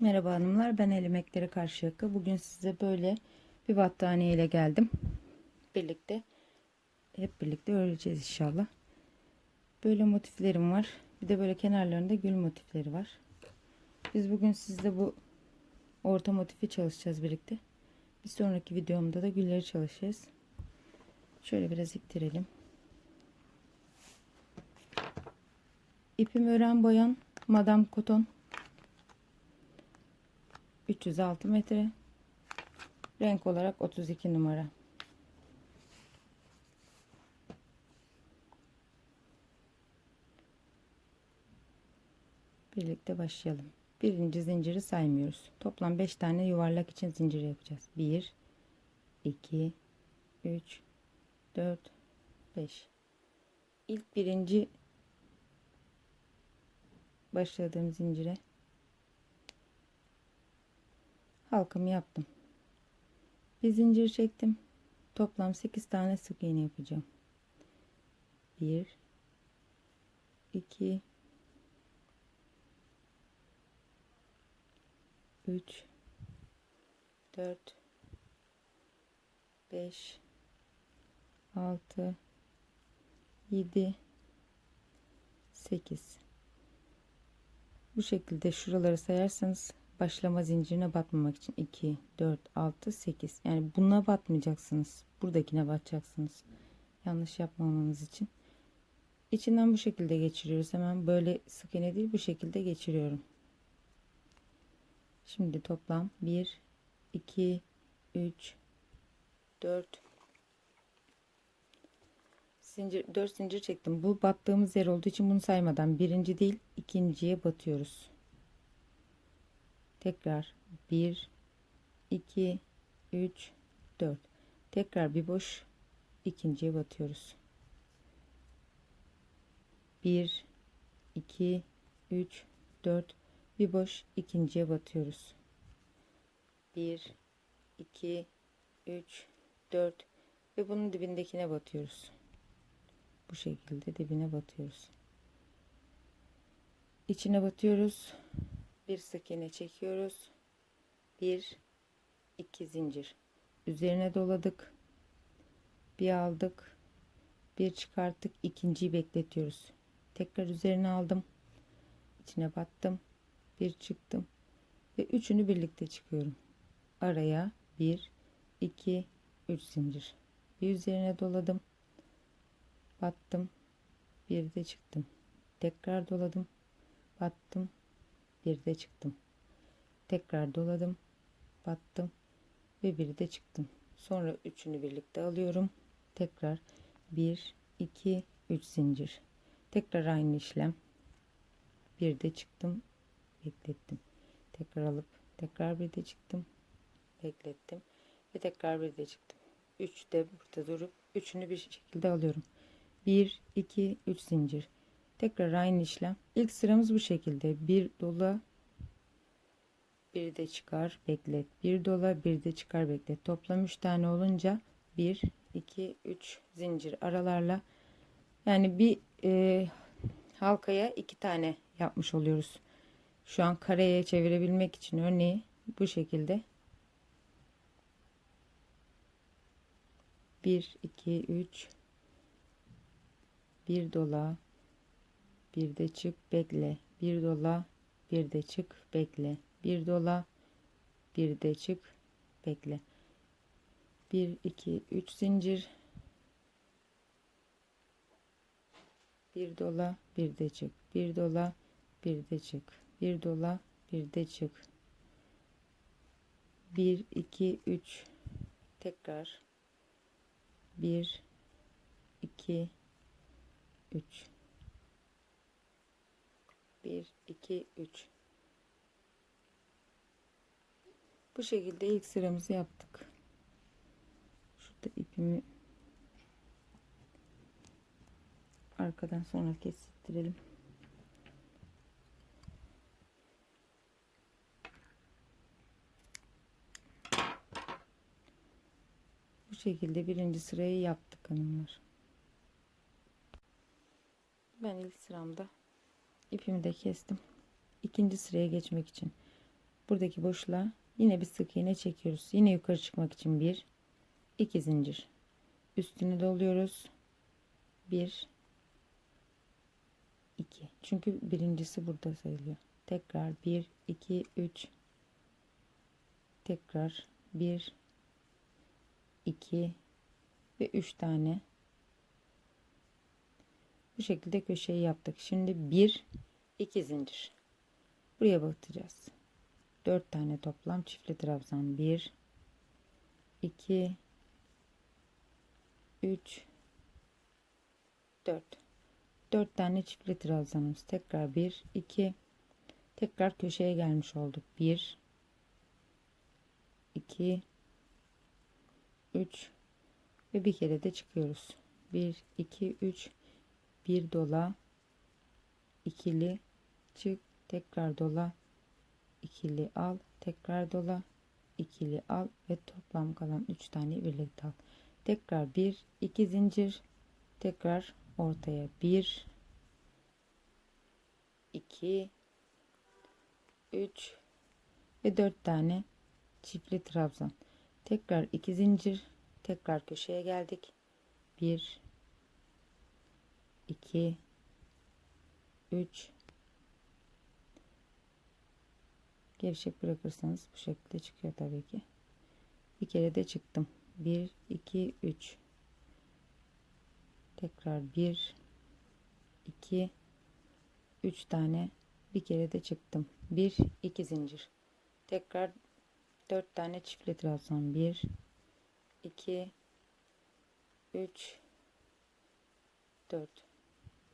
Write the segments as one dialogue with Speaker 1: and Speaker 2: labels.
Speaker 1: Merhaba hanımlar ben El Emekleri Karşıyaka. Bugün size böyle bir battaniye ile geldim. Birlikte hep birlikte öreceğiz inşallah. Böyle motiflerim var. Bir de böyle kenarlarında gül motifleri var. Biz bugün sizde bu orta motifi çalışacağız birlikte. Bir sonraki videomda da gülleri çalışacağız. Şöyle biraz ittirelim. İpim ören boyan Madame Coton 306 metre. Renk olarak 32 numara. Birlikte başlayalım. Birinci zinciri saymıyoruz. Toplam 5 tane yuvarlak için zincir yapacağız. 1 2 3 4 5 İlk birinci başladığım zincire halkamı yaptım. Bir zincir çektim. Toplam 8 tane sık iğne yapacağım. 1 2 3 4 5 6 7 8 bu şekilde şuraları sayarsanız başlama zincirine batmamak için 2 4 6 8 yani buna batmayacaksınız buradakine batacaksınız yanlış yapmamanız için. İçinden bu şekilde geçiriyoruz. Hemen böyle sık iğne değil bu şekilde geçiriyorum. Şimdi toplam 1 2 3 4 zincir 4 zincir çektim. Bu battığımız yer olduğu için bunu saymadan birinci değil ikinciye batıyoruz tekrar 1 2 3 4 tekrar bir boş ikinciye batıyoruz. 1 2 3 4 bir boş ikinciye batıyoruz. 1 2 3 4 ve bunun dibindekine batıyoruz. Bu şekilde dibine batıyoruz. İçine batıyoruz bir sık iğne çekiyoruz. Bir iki zincir. Üzerine doladık. Bir aldık. Bir çıkarttık. İkinciyi bekletiyoruz. Tekrar üzerine aldım. İçine battım. Bir çıktım. Ve üçünü birlikte çıkıyorum. Araya bir iki üç zincir. Bir üzerine doladım. Battım. Bir de çıktım. Tekrar doladım. Battım bir de çıktım. Tekrar doladım battım ve bir de çıktım. Sonra üçünü birlikte alıyorum. Tekrar 1 2 3 zincir. Tekrar aynı işlem. Bir de çıktım beklettim. Tekrar alıp tekrar bir de çıktım beklettim ve tekrar bir de çıktım. 3 de burada durup üçünü bir şekilde alıyorum. 1 2 3 zincir tekrar aynı işlem. İlk sıramız bu şekilde. Bir dola bir de çıkar beklet. Bir dola bir de çıkar beklet. Toplam 3 tane olunca 1 2 3 zincir aralarla. Yani bir e, halkaya iki tane yapmış oluyoruz. Şu an kareye çevirebilmek için örneği bu şekilde. 1 2 3 bir dola bir de çık bekle. Bir dola bir de çık bekle. Bir dola bir de çık bekle. 1 2 3 zincir. Bir dola bir de çık. Bir dola bir de çık. Bir dola bir de çık. 1 2 3 tekrar. 1 2 3 1 2 3 bu şekilde ilk sıramızı yaptık. Şurada ipimi arkadan sonra kesittirelim bu şekilde birinci sırayı yaptık hanımlar. Ben ilk sıramda ipimi de kestim ikinci sıraya geçmek için buradaki boşluğa yine bir sık iğne çekiyoruz. Yine yukarı çıkmak için bir, iki zincir. Üstüne doluyoruz. Bir, iki. Çünkü birincisi burada sayılıyor. Tekrar bir, iki, üç. Tekrar bir, iki ve üç tane. Bu şekilde köşeyi yaptık. Şimdi bir, iki zincir. Buraya batacağız. 4 tane toplam çiftli trabzan. 1 2 3 4 4 tane çiftli trabzanımız. Tekrar 1 2 tekrar köşeye gelmiş olduk. 1 2 3 ve bir kere de çıkıyoruz. 1 2 3 bir dola ikili çık tekrar dola ikili al tekrar dola ikili al ve toplam kalan 3 tane birlikte al. Tekrar 1 2 zincir tekrar ortaya 1 2 3 ve 4 tane çiftli trabzan. Tekrar 2 zincir tekrar köşeye geldik. 1 2 3 gevşek bırakırsanız bu şekilde çıkıyor tabii ki. Bir kere de çıktım. 1 2 3 tekrar 1 2 3 tane bir kere de çıktım. 1 2 zincir. Tekrar 4 tane çiftli trabzan 1 2 3 4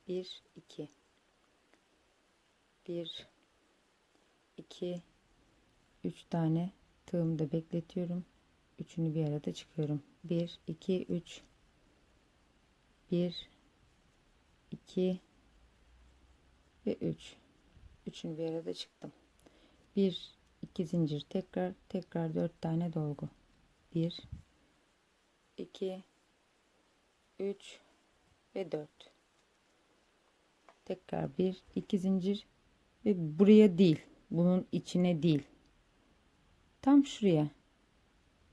Speaker 1: 1 2 1 2 3 tane tığımda bekletiyorum. Üçünü bir arada çıkıyorum. 1 2 3 1 2 ve 3 üçünü bir arada çıktım. 1 2 zincir tekrar tekrar 4 tane dolgu. 1 2 3 ve 4 tekrar 1 2 zincir ve buraya değil bunun içine değil. Tam şuraya.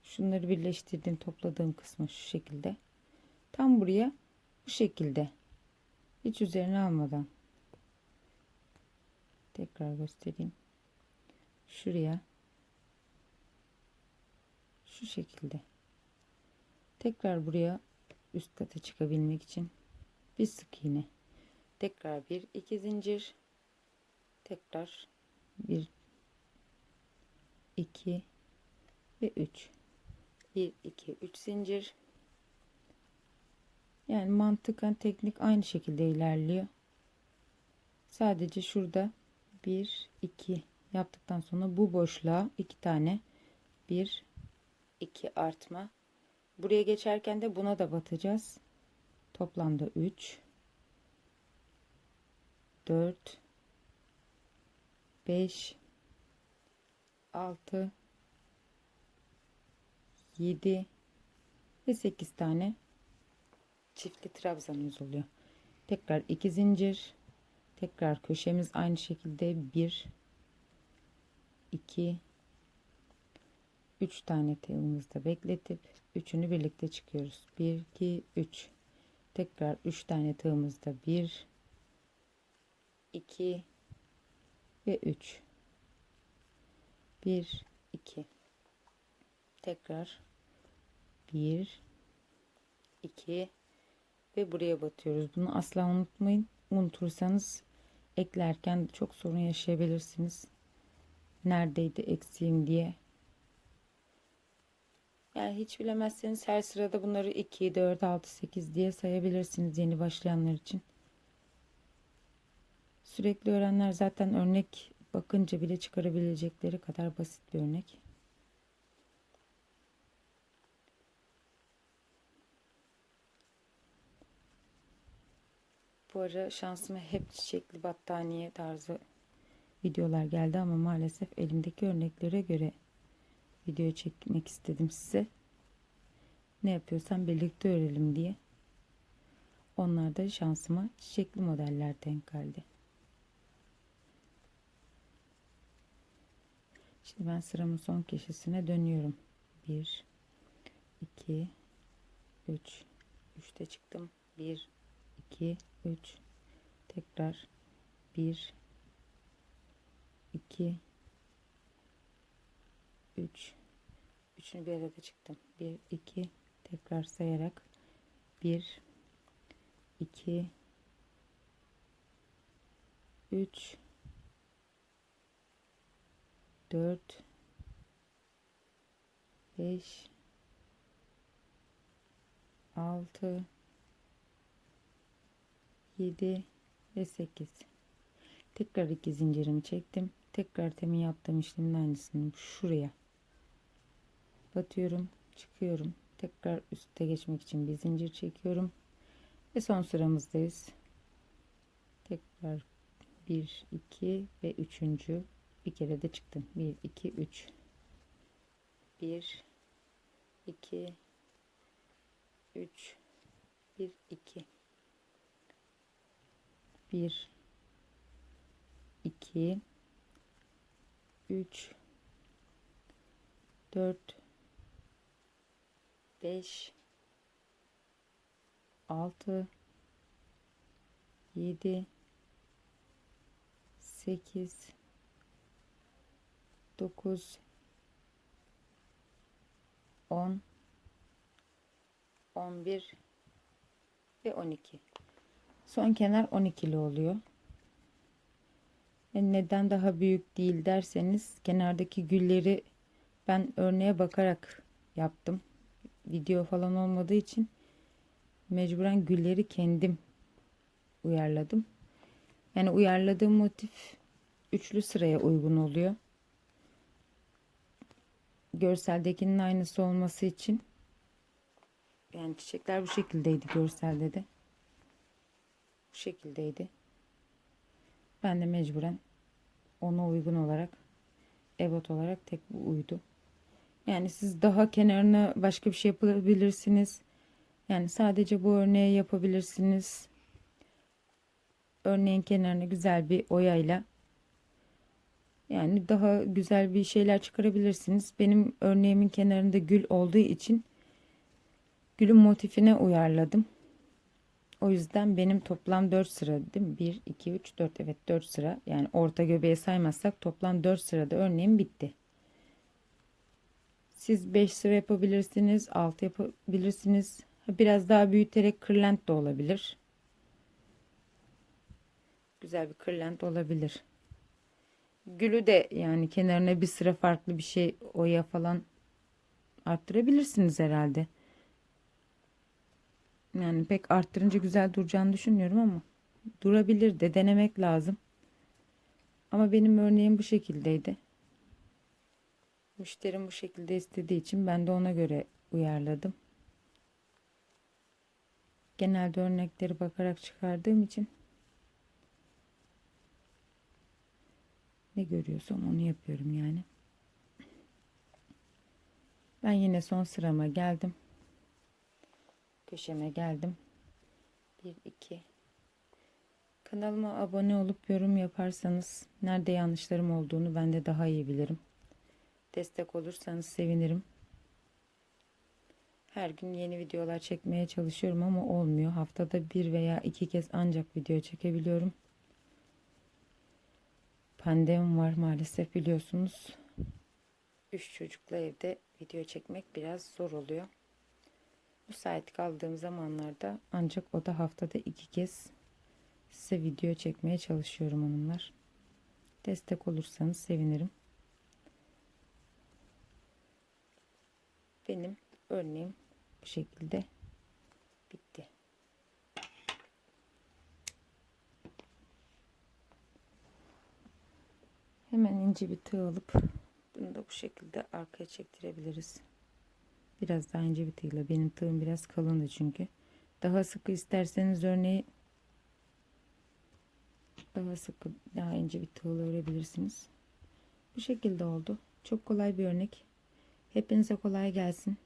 Speaker 1: Şunları birleştirdim topladığım kısmı şu şekilde. Tam buraya bu şekilde. Hiç üzerine almadan. Tekrar göstereyim. Şuraya. Şu şekilde. Tekrar buraya üst kata çıkabilmek için bir sık iğne tekrar bir iki zincir. Tekrar bir 2 ve 3 1 2 3 zincir. Yani mantıken teknik aynı şekilde ilerliyor. Sadece şurada 1 2 yaptıktan sonra bu boşluğa iki tane 1 2 artma. Buraya geçerken de buna da batacağız. Toplamda 3 4 5 6 7 ve 8 tane çiftli trabzanımız oluyor. Tekrar 2 zincir. Tekrar köşemiz aynı şekilde 1 2 3 tane tığımızda bekletip üçünü birlikte çıkıyoruz. 1 2 3 tekrar 3 tane tığımızda 1 2 ve 3 1 2 tekrar. 1 2 ve buraya batıyoruz. Bunu asla unutmayın. Unutursanız eklerken çok sorun yaşayabilirsiniz. Neredeydi eksiğim diye. Yani hiç bilemezseniz her sırada bunları 2 4 6 8 diye sayabilirsiniz yeni başlayanlar için sürekli öğrenler zaten örnek bakınca bile çıkarabilecekleri kadar basit bir örnek. Bu ara şansıma hep çiçekli battaniye tarzı videolar geldi ama maalesef elimdeki örneklere göre video çekmek istedim size. Ne yapıyorsam birlikte örelim diye. Onlar da şansıma çiçekli modeller denk geldi. Şimdi ben sıramın son köşesine dönüyorum. 1 2 3 3'te çıktım. 1 2 3 tekrar 1 2 3 üçünü bir arada çıktım. 1 2 tekrar sayarak 1 2 3 4 5 6 7 ve 8 tekrar iki zincirimi çektim. Tekrar temin yaptığım işlemin aynısını şuraya batıyorum çıkıyorum. Tekrar üste geçmek için bir zincir çekiyorum ve son sıramızdayız. Tekrar 1 2 ve üçüncü bir kere de çıktım 1 2 3 1 2 3 1 2 1 2 3 4 5 6 7 8 9 10 11 ve 12 son kenar 12'li oluyor. E neden daha büyük değil derseniz kenardaki gülleri ben örneğe bakarak yaptım. Video falan olmadığı için mecburen gülleri kendim uyarladım. Yani uyarladığım motif üçlü sıraya uygun oluyor görseldekinin aynısı olması için. Yani çiçekler bu şekildeydi görselde de. Bu şekildeydi. Ben de mecburen ona uygun olarak ebat olarak tek bu uydu. Yani siz daha kenarına başka bir şey yapabilirsiniz. Yani sadece bu örneği yapabilirsiniz. Örneğin kenarına güzel bir oyayla yani daha güzel bir şeyler çıkarabilirsiniz. Benim örneğimin kenarında gül olduğu için gülün motifine uyarladım. O yüzden benim toplam 4 sıra değil mi? 1, 2, 3, 4 evet 4 sıra yani orta göbeğe saymazsak toplam 4 sırada örneğim bitti. Siz 5 sıra yapabilirsiniz, 6 yapabilirsiniz. Biraz daha büyüterek kırlent de olabilir. Güzel bir kırlent olabilir. Gülü de yani kenarına bir sıra farklı bir şey oya falan arttırabilirsiniz herhalde. Yani pek arttırınca güzel duracağını düşünmüyorum ama durabilir de denemek lazım. Ama benim örneğim bu şekildeydi. Müşterim bu şekilde istediği için ben de ona göre uyarladım. Genelde örnekleri bakarak çıkardığım için ne görüyorsam onu yapıyorum yani. Ben yine son sırama geldim. Köşeme geldim. 1 2 Kanalıma abone olup yorum yaparsanız nerede yanlışlarım olduğunu ben de daha iyi bilirim. Destek olursanız sevinirim. Her gün yeni videolar çekmeye çalışıyorum ama olmuyor. Haftada bir veya iki kez ancak video çekebiliyorum pandemi var maalesef biliyorsunuz. Üç çocukla evde video çekmek biraz zor oluyor. Müsait kaldığım zamanlarda ancak o da haftada iki kez size video çekmeye çalışıyorum onunlar. Destek olursanız sevinirim. Benim örneğim bu şekilde bitti. Hemen ince bir tığ alıp bunu da bu şekilde arkaya çektirebiliriz. Biraz daha ince bir tığla. Benim tığım biraz kalındı çünkü. Daha sıkı isterseniz örneği daha sıkı daha ince bir tığla örebilirsiniz. Bu şekilde oldu. Çok kolay bir örnek. Hepinize kolay gelsin.